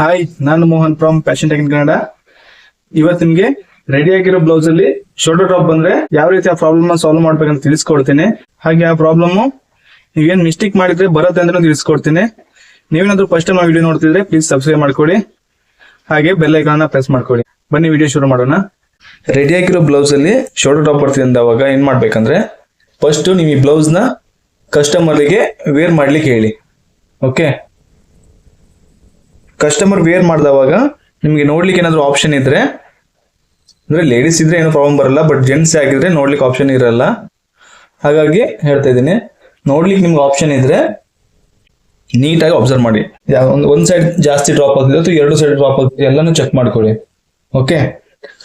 Hi ನಾನು Mohan from fashion tech Kannada. ಇವತ್ತು ನಿಮ್ಗೆ ರೆಡಿ ಆಗಿರೋ ಬ್ಲೌಸ್ ಅಲ್ಲಿ ಶೋಲ್ಡರ್ ಟಾಪ್ ಬಂದ್ರೆ ಯಾವ ರೀತಿ ಆ ಪ್ರಾಬ್ಲಮ್ ಸಾಲ್ವ್ ಮಾಡ್ಬೇಕಂತ ತಿಳಿಸ್ಕೊಡ್ತೀನಿ. ಹಾಗೆ ಆ ಪ್ರಾಬ್ಲಮ್ ನೀವೇನ್ ಮಿಸ್ಟೇಕ್ ಮಾಡಿದ್ರೆ ಬರುತ್ತೆ ಅಂತ ತಿಳಿಸ್ಕೊಡ್ತೀನಿ. ನೀವೇನಾದ್ರೂ ಫಸ್ಟ್ ಟೈಮ್ ವಿಡಿಯೋ ನೋಡ್ತಿದ್ರೆ ಪ್ಲೀಸ್ ಸಬ್ಸ್ಕ್ರೈಬ್ ಮಾಡ್ಕೊಳ್ಳಿ. ಹಾಗೆ ಬೆಲ್ ಐಕಾನ್ ಪ್ರೆಸ್ ಮಾಡ್ಕೊಳ್ಳಿ. ಬನ್ನಿ ವಿಡಿಯೋ ಶುರು ಮಾಡೋಣ. ರೆಡಿ ಆಗಿರೋ ಬ್ಲೌಸ್ ಅಲ್ಲಿ ಶೋಲ್ಡರ್ ಟಾಪ್ ಬರ್ತಿದೆ ಅಂದವಾಗ ಏನ್ ಮಾಡ್ಬೇಕಂದ್ರೆ ಫಸ್ಟ್ ನೀವು ಈ ಬ್ಲೌಸ್ನ ಕಸ್ಟಮರ್ಗೆ ವೇರ್ ಮಾಡ್ಲಿಕ್ಕೆ ಹೇಳಿ. ಓಕೆ ಕಸ್ಟಮರ್ ವೇರ್ ಮಾಡಿದವಾಗ ನಿಮಗೆ ನೋಡ್ಲಿಕ್ಕೆ ಏನಾದರೂ ಆಪ್ಷನ್ ಇದ್ರೆ, ಅಂದರೆ ಲೇಡೀಸ್ ಇದ್ರೆ ಏನು ಪ್ರಾಬ್ಲಮ್ ಬರಲ್ಲ ಬಟ್ ಜೆಂಟ್ಸ್ ಆಗಿದ್ರೆ ನೋಡ್ಲಿಕ್ಕೆ ಆಪ್ಷನ್ ಇರಲ್ಲ. ಹಾಗಾಗಿ ಹೇಳ್ತಾ ಇದ್ದೀನಿ, ನೋಡ್ಲಿಕ್ಕೆ ನಿಮ್ಗೆ ಆಪ್ಷನ್ ಇದ್ರೆ ನೀಟಾಗಿ ಅಬ್ಸರ್ವ್ ಮಾಡಿ. ಒಂದು ಒಂದು ಸೈಡ್ ಜಾಸ್ತಿ ಡ್ರಾಪ್ ಆಗ್ತಿದೆ ಅಥವಾ ಎರಡು ಸೈಡ್ ಡ್ರಾಪ್ ಆಗ್ತಿದೆ, ಎಲ್ಲಾನು ಚೆಕ್ ಮಾಡ್ಕೊಳ್ಳಿ. ಓಕೆ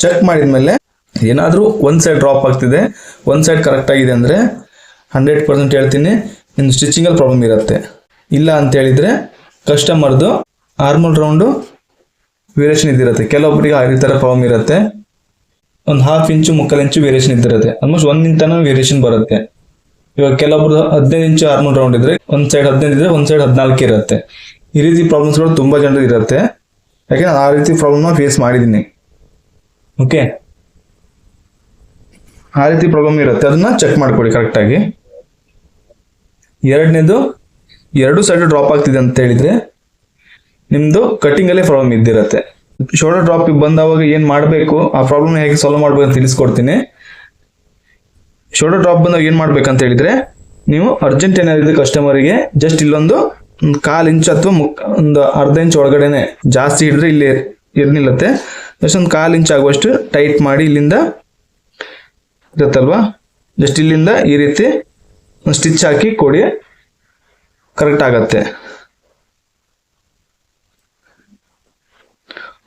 ಚೆಕ್ ಮಾಡಿದ್ಮೇಲೆ ಏನಾದರೂ ಒಂದು ಸೈಡ್ ಡ್ರಾಪ್ ಆಗ್ತಿದೆ, ಒಂದು ಸೈಡ್ ಕರೆಕ್ಟ್ ಆಗಿದೆ ಅಂದರೆ ಹಂಡ್ರೆಡ್ ಪರ್ಸೆಂಟ್ ಹೇಳ್ತೀನಿ ನಿಮ್ಮ ಸ್ಟಿಚಿಂಗಲ್ಲಿ ಪ್ರಾಬ್ಲಮ್ ಇರುತ್ತೆ. ಇಲ್ಲ ಅಂತ ಹೇಳಿದರೆ ಕಸ್ಟಮರ್ದು ಆರ್ಮಲ್ ರೌಂಡು ವೇರಿಯೇಷನ್ ಇದ್ದಿರುತ್ತೆ. ಕೆಲವೊಬ್ಬರಿಗೆ ಈ ಥರ ಪ್ರಾಬ್ಲಮ್ ಇರುತ್ತೆ. ಒಂದು ಹಾಫ್ ಇಂಚು ಮುಕ್ಕಾಲು ಇಂಚು ವೇರಿಯೇಷನ್ ಇದ್ದಿರುತ್ತೆ. ಆಲ್ಮೋಸ್ಟ್ ಒಂದು ಇಂಚನ ವೇರಿಯೇಷನ್ ಬರುತ್ತೆ. ಇವಾಗ ಕೆಲವೊಬ್ರು ಹದಿನೈದು ಇಂಚು ಆರ್ಮಲ್ ರೌಂಡ್ ಇದ್ರೆ, ಒಂದು ಸೈಡ್ ಹದಿನೈದು ಇದ್ರೆ ಒಂದು ಸೈಡ್ ಹದಿನಾಲ್ಕು ಇರುತ್ತೆ. ಈ ರೀತಿ ಪ್ರಾಬ್ಲಮ್ಸ್ಗಳು ತುಂಬ ಜನರು ಇರುತ್ತೆ. ಯಾಕೆ ಆ ರೀತಿ ಪ್ರಾಬ್ಲಮ್ನ ಫೇಸ್ ಮಾಡಿದ್ದೀನಿ. ಓಕೆ ಆ ರೀತಿ ಪ್ರಾಬ್ಲಮ್ ಇರುತ್ತೆ. ಅದನ್ನ ಚೆಕ್ ಮಾಡ್ಕೊಳ್ಳಿ ಕರೆಕ್ಟಾಗಿ ಎರಡನೇದು, ಎರಡು ಸೈಡ್ ಡ್ರಾಪ್ ಆಗ್ತಿದೆ ಅಂತ ಹೇಳಿದ್ರೆ ನಿಮ್ದು ಕಟಿಂಗ್ ಅಲ್ಲೇ ಪ್ರಾಬ್ಲಮ್ ಇದ್ದಿರತ್ತೆ. ಶೋಲ್ಡರ್ ಡ್ರಾಪ್ ಬಂದಾಗ ಏನ್ ಮಾಡಬೇಕು? ಆ ಪ್ರಾಬ್ಲಮ್ ಹೇಗೆ ಸಾಲ್ವ್ ಮಾಡ್ಬೇಕು ಅಂತ ತಿಳಿಸ್ಕೊಡ್ತೀನಿ. ಶೋಲ್ಡರ್ ಡ್ರಾಪ್ ಬಂದಾಗ ಏನ್ ಅಂತ ಹೇಳಿದ್ರೆ, ನೀವು ಅರ್ಜೆಂಟ್ ಕಸ್ಟಮರ್ ಕಸ್ಟಮರಿಗೆ ಜಸ್ಟ್ ಇಲ್ಲೊಂದು ಒಂದು ಕಾಲ್ ಇಂಚ್ ಅಥವಾ ಒಂದು ಅರ್ಧ ಇಂಚ್ ಒಳಗಡೆನೆ ಜಾಸ್ತಿ ಹಿಡಿದ್ರೆ ಇಲ್ಲಿ ಇರ್ನಿಲ್ಲತ್ತೆ. ಜಸ್ಟ್ ಒಂದು ಕಾಲ್ ಇಂಚ್ ಆಗುವಷ್ಟು ಟೈಟ್ ಮಾಡಿ ಇಲ್ಲಿಂದ ಇರುತ್ತಲ್ವಾ? ಜಸ್ಟ್ ಇಲ್ಲಿಂದ ಈ ರೀತಿ ಸ್ಟಿಚ್ ಹಾಕಿ ಕೊಡಿ. ಕರೆಕ್ಟ್ ಆಗತ್ತೆ.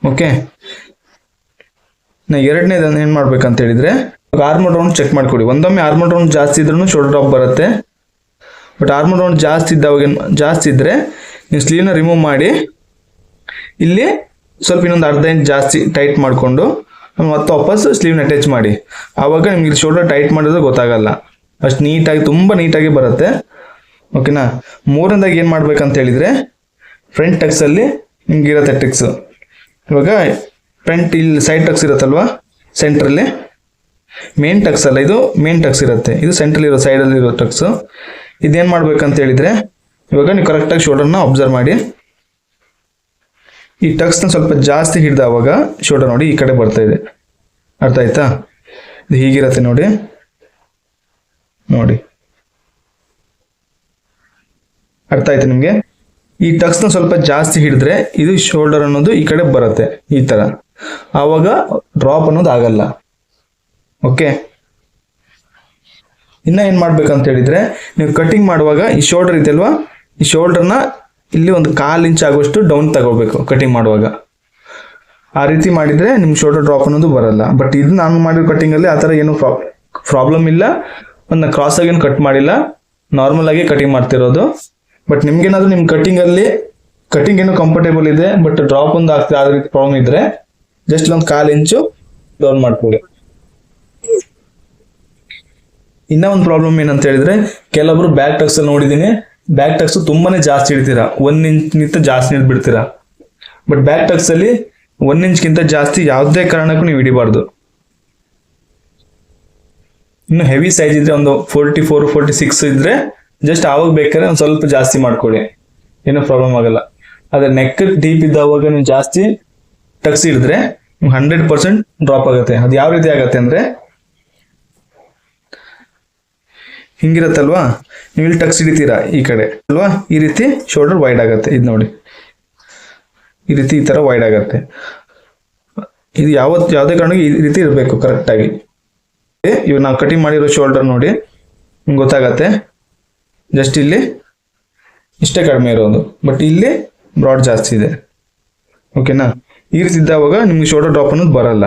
ಓಕೆ? ನಾ ಎರಡನೇದನ್ನು ಏನು ಮಾಡ್ಬೇಕಂತ ಹೇಳಿದ್ರೆ ಆರ್ಮರ್ ರೌಂಡ್ ಚೆಕ್ ಮಾಡಿಕೊಡಿ. ಒಂದೊಮ್ಮೆ ಆರ್ಮರ್ ರೌಂಡ್ ಜಾಸ್ತಿ ಇದ್ರೂ ಶೋಲ್ಡರ್ ಡ್ರಾಪ್ ಬರುತ್ತೆ. ಬಟ್ ಆರ್ಮರ್ ರೌಂಡ್ ಜಾಸ್ತಿ ಇದ್ದಾವಾಗ ಜಾಸ್ತಿ ಇದ್ದರೆ ನೀವು ಸ್ಲೀವ್ನ ರಿಮೂವ್ ಮಾಡಿ, ಇಲ್ಲಿ ಸ್ವಲ್ಪ ಇನ್ನೊಂದು ಅರ್ಧ ಇಂಚ್ ಜಾಸ್ತಿ ಟೈಟ್ ಮಾಡಿಕೊಂಡು ಮತ್ತೆ ವಾಪಸ್ ಸ್ಲೀವ್ನ ಅಟ್ಯಾಚ್ ಮಾಡಿ. ಆವಾಗ ನಿಮಗೆ ಶೋಲ್ಡರ್ ಟೈಟ್ ಮಾಡಿದ್ರೆ ಗೊತ್ತಾಗಲ್ಲ. ಅಷ್ಟು ನೀಟಾಗಿ, ತುಂಬ ನೀಟಾಗಿ ಬರುತ್ತೆ. ಓಕೆನಾ ಮೂರನೇದಾಗಿ ಏನು ಮಾಡ್ಬೇಕಂತ ಹೇಳಿದರೆ ಫ್ರಂಟ್ ಟಕ್ಸಲ್ಲಿ ನಿಮ್ಗೆ ಇರುತ್ತೆ ಟಕ್ಸ್ ಇವಾಗ ಫ್ರಂಟ್ ಇಲ್ಲಿ ಸೈಡ್ ಟಕ್ಸ್ ಇರುತ್ತಲ್ವಾ? ಸೆಂಟ್ರಲ್ಲಿ ಮೇನ್ ಟಕ್ಸ್ ಅಲ್ಲ, ಇದು ಮೇನ್ ಟಕ್ಸ್ ಇರುತ್ತೆ. ಇದು ಸೆಂಟ್ರಲ್ಲಿ ಇರೋ ಸೈಡಲ್ಲಿ ಇರೋ ಟಕ್ಸ್ ಇದೇನು ಮಾಡ್ಬೇಕಂತ ಹೇಳಿದರೆ, ಇವಾಗ ನೀವು ಕರೆಕ್ಟಾಗಿ ಶೋಲ್ಡರ್ನ ಅಬ್ಸರ್ವ್ ಮಾಡಿ. ಈ ಟಕ್ಸ್ನ ಸ್ವಲ್ಪ ಜಾಸ್ತಿ ಹಿಡ್ದವಾಗ ಶೋಲ್ಡರ್ ನೋಡಿ ಈ ಕಡೆ ಬರ್ತಾ ಇದೆ. ಅರ್ಥ ಆಯ್ತಾ? ಇದು ಹೀಗಿರತ್ತೆ ನೋಡಿ. ನೋಡಿ. ಅರ್ಥ ಆಯ್ತು ನಿಮಗೆ? ಈ ಟಕ್ಸ್ನ ಸ್ವಲ್ಪ ಜಾಸ್ತಿ ಹಿಡಿದ್ರೆ ಇದು ಶೋಲ್ಡರ್ ಅನ್ನೋದು ಈ ಕಡೆ ಬರುತ್ತೆ, ಈ ತರ. ಆವಾಗ ಡ್ರಾಪ್ ಅನ್ನೋದು ಆಗಲ್ಲ. ಓಕೆ? ಇನ್ನ ಏನ್ ಮಾಡ್ಬೇಕಂತ ಹೇಳಿದ್ರೆ, ನೀವು ಕಟಿಂಗ್ ಮಾಡುವಾಗ ಈ ಶೋಲ್ಡರ್ ಇದೆಯಲ್ವಾ ಈ ಶೋಲ್ಡರ್ನ ಇಲ್ಲಿ ಒಂದು ಕಾಲ್ ಇಂಚ್ ಆಗುವಷ್ಟು ಡೌನ್ ತಗೋಬೇಕು ಕಟಿಂಗ್ ಮಾಡುವಾಗ. ಆ ರೀತಿ ಮಾಡಿದ್ರೆ ನಿಮ್ ಶೋಲ್ಡರ್ ಡ್ರಾಪ್ ಅನ್ನೋದು ಬರಲ್ಲ. ಬಟ್ ಇದು ನಾನು ಮಾಡಿರೋ ಕಟಿಂಗ್ ಅಲ್ಲಿ ಆ ಥರ ಏನು ಪ್ರಾಬ್ಲಮ್ ಇಲ್ಲ. ಒಂದು ಕ್ರಾಸ್ ಆಗಿ ಕಟ್ ಮಾಡಿಲ್ಲ. ನಾರ್ಮಲ್ ಆಗಿ ಕಟಿಂಗ್ ಮಾಡ್ತಿರೋದು. ಬಟ್ ನಿಮ್ಗೇನಾದ್ರೂ ನಿಮ್ ಕಟಿಂಗ್ ಅಲ್ಲಿ ಕಟಿಂಗ್ ಏನು ಕಂಫರ್ಟೇಬಲ್ ಇದೆ ಬಟ್ ಡ್ರಾಪ್ ಒಂದು ಆಗ್ತದೆ ಆ ರೀತಿ ಪ್ರಾಬ್ಲಮ್ ಇದ್ರೆ ಜಸ್ಟ್ ಒಂದು ಕಾಲು ಇಂಚು ಡೌನ್ ಮಾಡ್ಕೊಳ್ಳಿ. ಇನ್ನ ಒಂದು ಪ್ರಾಬ್ಲಮ್ ಏನಂತ ಹೇಳಿದ್ರೆ ಕೆಲವೊಬ್ರು ಬ್ಯಾಕ್ ಟಕ್ಸ್ ಅಲ್ಲಿ ನೋಡಿದೀನಿ. ಬ್ಯಾಕ್ ಟಕ್ಸ್ ತುಂಬಾನೇ ಜಾಸ್ತಿ ಇಡ್ತೀರಾ. ಒನ್ ಇಂಚ್ ನಿಂತ ಜಾಸ್ತಿ ಬಿಡ್ತೀರಾ ಬಟ್ ಬ್ಯಾಕ್ ಟಕ್ಸ್ ಅಲ್ಲಿ ಒಂದ್ ಇಂಚ್ಗಿಂತ ಜಾಸ್ತಿ ಯಾವುದೇ ಕಾರಣಕ್ಕೂ ನೀವು ಹಿಡಿಬಾರ್ದು. ಇನ್ನು ಹೆವಿ ಸೈಜ್ ಇದ್ರೆ ಒಂದು ಫೋರ್ಟಿ ಫೋರ್ ಫೋರ್ಟಿ ಸಿಕ್ಸ್ ಇದ್ರೆ ಜಸ್ಟ್ ಆವಾಗ ಬೇಕಾದ್ರೆ ಒಂದು ಸ್ವಲ್ಪ ಜಾಸ್ತಿ ಮಾಡ್ಕೊಳ್ಳಿ ಏನೂ ಪ್ರಾಬ್ಲಮ್ ಆಗಲ್ಲ. ಅದೇ ನೆಕ್ ಡೀಪ್ ಇದ್ದಾವಾಗ ನೀವು ಜಾಸ್ತಿ ಟಕ್ಸಿ ಹಿಡಿದ್ರೆ ಹಂಡ್ರೆಡ್ ಪರ್ಸೆಂಟ್ ಡ್ರಾಪ್ ಆಗುತ್ತೆ. ಅದು ಯಾವ ರೀತಿ ಆಗುತ್ತೆ ಅಂದ್ರೆ ಹಿಂಗಿರತ್ತಲ್ವಾ? ನೀವು ಇಲ್ಲಿ ಟಕ್ಸ್ ಹಿಡಿತೀರಾ ಈ ಕಡೆ? ಅಲ್ವಾ? ಈ ರೀತಿ ಶೋಲ್ಡರ್ ವೈಡ್ ಆಗುತ್ತೆ. ಇದು ನೋಡಿ. ಈ ರೀತಿ ಈ ಥರ ವೈಡ್ ಆಗುತ್ತೆ. ಇದು ಯಾವತ್ತು ಯಾವುದೇ ಕಾರಣಕ್ಕೆ ಈ ರೀತಿ ಇರಬೇಕು ಕರೆಕ್ಟಾಗಿ ಇವಾಗ ನಾವು ಕಟಿಂಗ್ ಮಾಡಿರೋ ಶೋಲ್ಡರ್ ನೋಡಿ ಗೊತ್ತಾಗತ್ತೆ. ಜಸ್ಟ್ ಇಲ್ಲಿ ಇಷ್ಟೇ ಕಡಿಮೆ ಇರೋದು. ಬಟ್ ಇಲ್ಲಿ ಬ್ರಾಡ್ ಜಾಸ್ತಿ ಇದೆ. ಓಕೆನಾ ಈ ರೀತಿ ಇದ್ದಾವಾಗ ನಿಮ್ಗೆ ಶೋಲ್ಡರ್ ಡ್ರಾಪ್ ಅನ್ನೋದು ಬರಲ್ಲ.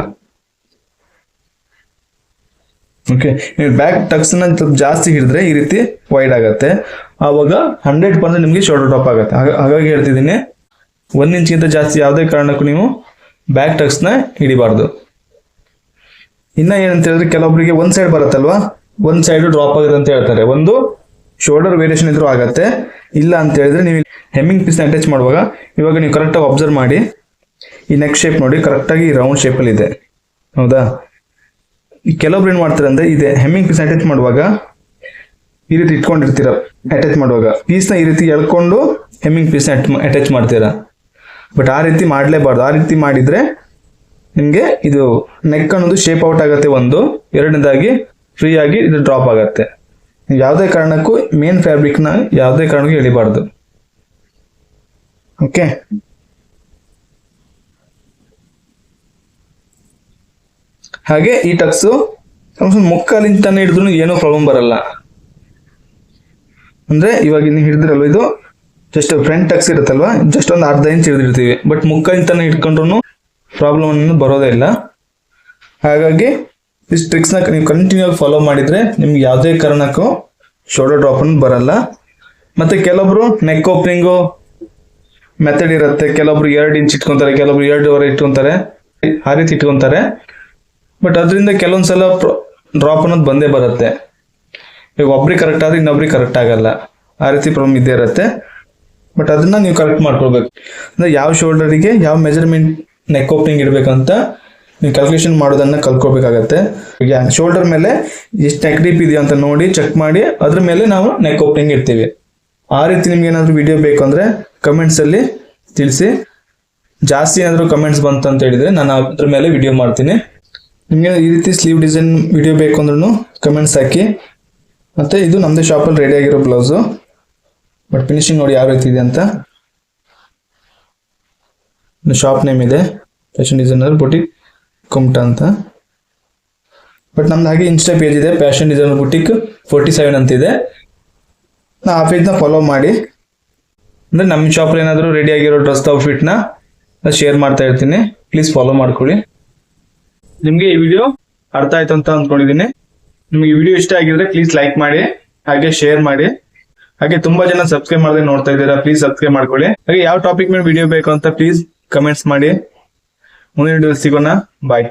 ಓಕೆ ನೀವು ಬ್ಯಾಕ್ ಟಕ್ಸ್ನ ಸ್ವಲ್ಪ ಜಾಸ್ತಿ ಹಿಡಿದ್ರೆ ಈ ರೀತಿ ವೈಡ್ ಆಗುತ್ತೆ. ಆವಾಗ ಹಂಡ್ರೆಡ್ ಪರ್ಸೆಂಟ್ ನಿಮಗೆ ಶೋಲ್ಡರ್ ಡ್ರಾಪ್ ಆಗುತ್ತೆ. ಹಾಗ- ಹಾಗಾಗಿ ಹೇಳ್ತಿದ್ದೀನಿ, ಒಂದ್ ಇಂಚ್ಗಿಂತ ಜಾಸ್ತಿ ಯಾವುದೇ ಕಾರಣಕ್ಕೂ ನೀವು ಬ್ಯಾಕ್ ಟಕ್ಸ್ನ ಹಿಡಿಬಾರ್ದು. ಇನ್ನ ಏನಂತ ಹೇಳಿದ್ರೆ ಕೆಲವೊಬ್ಬರಿಗೆ ಒಂದು ಸೈಡ್ ಬರುತ್ತಲ್ವಾ? ಒಂದು ಸೈಡ್ ಡ್ರಾಪ್ ಆಗಿದೆ ಅಂತ ಹೇಳ್ತಾರೆ. ಒಂದು ಶೋಲ್ಡರ್ ವೇರಿಯೇಷನ್ ಇದ್ರೂ ಆಗತ್ತೆ. ಇಲ್ಲ ಅಂತ ಹೇಳಿದ್ರೆ ನೀವು ಹೆಮ್ಮಿಂಗ್ ಪೀಸ್ನ ಅಟ್ಯಾಚ್ ಮಾಡುವಾಗ ಇವಾಗ ನೀವು ಕರೆಕ್ಟಾಗಿ ಅಬ್ಸರ್ವ್ ಮಾಡಿ. ಈ ನೆಕ್ ಶೇಪ್ ನೋಡಿ ಕರೆಕ್ಟಾಗಿ ರೌಂಡ್ ಶೇಪಲ್ಲಿ ಇದೆ. ಹೌದಾ? ಕೆಲವೊಬ್ರು ಏನು ಮಾಡ್ತಾರೆ ಅಂದರೆ ಇದೆ ಹೆಮ್ಮಿಂಗ್ ಪೀಸ್ ಅಟ್ಯಾಚ್ ಮಾಡುವಾಗ ಈ ರೀತಿ ಇಟ್ಕೊಂಡಿರ್ತೀರ ಅಟ್ಯಾಚ್ ಮಾಡುವಾಗ. ಪೀಸ್ನ ಈ ರೀತಿ ಎಳ್ಕೊಂಡು ಹೆಮ್ಮಿಂಗ್ ಪೀಸ್ನ ಅಟ್ಯಾಚ್ ಮಾಡ್ತೀರಾ? ಬಟ್ ಆ ರೀತಿ ಮಾಡಲೇಬಾರ್ದು. ಆ ರೀತಿ ಮಾಡಿದ್ರೆ ನಿಮಗೆ ಇದು ನೆಕ್ ಅನ್ನೋದು ಶೇಪ್ ಔಟ್ ಆಗುತ್ತೆ ಒಂದು, ಎರಡನೇದಾಗಿ ಫ್ರೀ ಆಗಿ ಇದು ಡ್ರಾಪ್ ಆಗುತ್ತೆ. ಯಾವುದೇ ಕಾರಣಕ್ಕೂ ಮೇನ್ ಫ್ಯಾಬ್ರಿಕ್ನ ಯಾವುದೇ ಕಾರಣಕ್ಕೂ ಎಳಿಬಾರ್ದು. ಓಕೆ ಹಾಗೆ ಈ ಟಕ್ಸು ಮುಕ್ಕಾಲಿಂತಾನೆ ಹಿಡಿದ್ರು ಏನೂ ಪ್ರಾಬ್ಲಮ್ ಬರಲ್ಲ. ಅಂದ್ರೆ ಇವಾಗ ನೀವು ಹಿಡಿದಿರಲ್ವ ಇದು? ಜಸ್ಟ್ ಫ್ರಂಟ್ ಟಕ್ಸ್ ಇರುತ್ತಲ್ವಾ? ಜಸ್ಟ್ ಒಂದು ಅರ್ಧ ಇಂಚ್ ಹಿಡಿದಿರ್ತೀವಿ. ಬಟ್ ಮುಕ್ಕಾಲಿಂತಾನೆ ಹಿಡ್ಕೊಂಡ್ರು ಪ್ರಾಬ್ಲಮ್ ಅನ್ನೋದು ಬರೋದೇ ಇಲ್ಲ. ಹಾಗಾಗಿ ಇಷ್ಟು ಟ್ರಿಕ್ಸ್ನ ನೀವು ಕಂಟಿನ್ಯೂ ಆಗಿ ಫಾಲೋ ಮಾಡಿದ್ರೆ ನಿಮ್ಗೆ ಯಾವುದೇ ಕಾರಣಕ್ಕೂ ಶೋಲ್ಡರ್ ಡ್ರಾಪ್ ಅನ್ನು ಬರಲ್ಲ. ಮತ್ತೆ ಕೆಲವೊಬ್ರು ನೆಕ್ ಓಪನಿಂಗು ಮೆಥಡ್ ಇರುತ್ತೆ. ಕೆಲವೊಬ್ರು ಎರಡು ಇಂಚ್ ಇಟ್ಕೊಂತಾರೆ ಕೆಲವೊಬ್ರು ಎರಡೂವರೆ ಇಟ್ಕೊಂತಾರೆ. ಆ ರೀತಿ ಇಟ್ಕೊಂತಾರೆ. ಬಟ್ ಅದರಿಂದ ಕೆಲವೊಂದ್ಸಲ ಡ್ರಾಪ್ ಅನ್ನೋದು ಬಂದೇ ಬರುತ್ತೆ. ಈಗ ಒಬ್ರಿಗೆ ಕರೆಕ್ಟ್ ಆದ್ರೆ ಇನ್ನೊಬ್ರಿಗೆ ಕರೆಕ್ಟ್ ಆಗಲ್ಲ. ಆ ರೀತಿ ಪ್ರಾಬ್ಲಮ್ ಇದ್ದೇ ಇರುತ್ತೆ. ಬಟ್ ಅದನ್ನ ನೀವು ಕರೆಕ್ಟ್ ಮಾಡ್ಕೊಳ್ಬೇಕು. ಅಂದ್ರೆ ಯಾವ ಶೋಲ್ಡರಿಗೆ ಯಾವ ಮೆಜರ್ಮೆಂಟ್ ನೆಕ್ ಓಪನಿಂಗ್ ಇಡಬೇಕಂತ ನೀವು ಕ್ಯಾಲ್ಕುಲೇಷನ್ ಮಾಡೋದನ್ನ ಕಲ್ತ್ಕೋಬೇಕಾಗತ್ತೆ. ಈಗ ಶೋಲ್ಡರ್ ಮೇಲೆ ಎಷ್ಟು ನೆಕ್ ಡೀಪ್ ಇದೆಯಾ ಅಂತ ನೋಡಿ ಚೆಕ್ ಮಾಡಿ, ಅದ್ರ ಮೇಲೆ ನಾವು ನೆಕ್ ಓಪನಿಂಗ್ ಇರ್ತೀವಿ ಆ ರೀತಿ ನಿಮ್ಗೆ ಏನಾದರೂ ವಿಡಿಯೋ ಬೇಕು ಅಂದ್ರೆ ಕಮೆಂಟ್ಸಲ್ಲಿ ತಿಳಿಸಿ. ಜಾಸ್ತಿ ಏನಾದ್ರು ಕಮೆಂಟ್ಸ್ ಬಂತು ಅಂತ ಹೇಳಿದ್ರೆ ನಾನು ಅದ್ರ ಮೇಲೆ ವಿಡಿಯೋ ಮಾಡ್ತೀನಿ. ನಿಮಗೆ ಈ ರೀತಿ ಸ್ಲೀವ್ ಡಿಸೈನ್ ವಿಡಿಯೋ ಬೇಕು ಅಂದ್ರೂ ಕಮೆಂಟ್ಸ್ ಹಾಕಿ. ಮತ್ತೆ ಇದು ನಮ್ಮದೇ ಶಾಪಲ್ಲಿ ರೆಡಿ ಆಗಿರೋ ಬ್ಲೌಸು ಬಟ್ ಫಿನಿಶಿಂಗ್ ನೋಡಿ ಯಾವ ರೀತಿ ಇದೆ ಅಂತ. ಶಾಪ್ ನೇಮ್ ಇದೆ. ಫ್ಯಾಷನ್ ಡಿಸೈನರ್ ಬುಟಿಕ್ ಕುಮ್ಟಾ ಅಂತ. ಬಟ್ ನಮ್ದು ಹಾಗೆ ಇನ್ಸ್ಟಾ ಪೇಜ್ ಇದೆ. Fashion design boutique forty seven ಅಂತ ಇದೆ ನಾ ಆ ಪೇಜ್ನ ಫಾಲೋ ಮಾಡಿ. ಅಂದರೆ ನಮ್ಮ ಶಾಪಲ್ಲಿ ಏನಾದರೂ ರೆಡಿ ಆಗಿರೋ ಡ್ರೆಸ್ ಔಟ್ಫಿಟ್ನ ಶೇರ್ ಮಾಡ್ತಾ ಇರ್ತೀನಿ. ಪ್ಲೀಸ್ ಫಾಲೋ ಮಾಡ್ಕೊಳ್ಳಿ. ನಿಮಗೆ ಈ ವಿಡಿಯೋ ಅರ್ಥ ಆಯ್ತು ಅಂತ ಅಂದ್ಕೊಂಡಿದ್ದೀನಿ ನಿಮಗೆ ಈ ವಿಡಿಯೋ ಇಷ್ಟ ಆಗಿದ್ರೆ ಪ್ಲೀಸ್ ಲೈಕ್ ಮಾಡಿ, ಹಾಗೆ ಶೇರ್ ಮಾಡಿ. ಹಾಗೆ ತುಂಬಾ ಜನ ಸಬ್ಸ್ಕ್ರೈಬ್ ಮಾಡದೆ ನೋಡ್ತಾ ಇದ್ದೀರಾ ಪ್ಲೀಸ್ ಸಬ್ಸ್ಕ್ರೈಬ್ ಮಾಡ್ಕೊಳ್ಳಿ. ಹಾಗೆ ಯಾವ ಟಾಪಿಕ್ ಮೇಲೆ ವಿಡಿಯೋ ಬೇಕು ಅಂತ ಪ್ಲೀಸ್ ಕಮೆಂಟ್ಸ್ ಮಾಡಿ. মনে ডুয়েল শিখো না বাই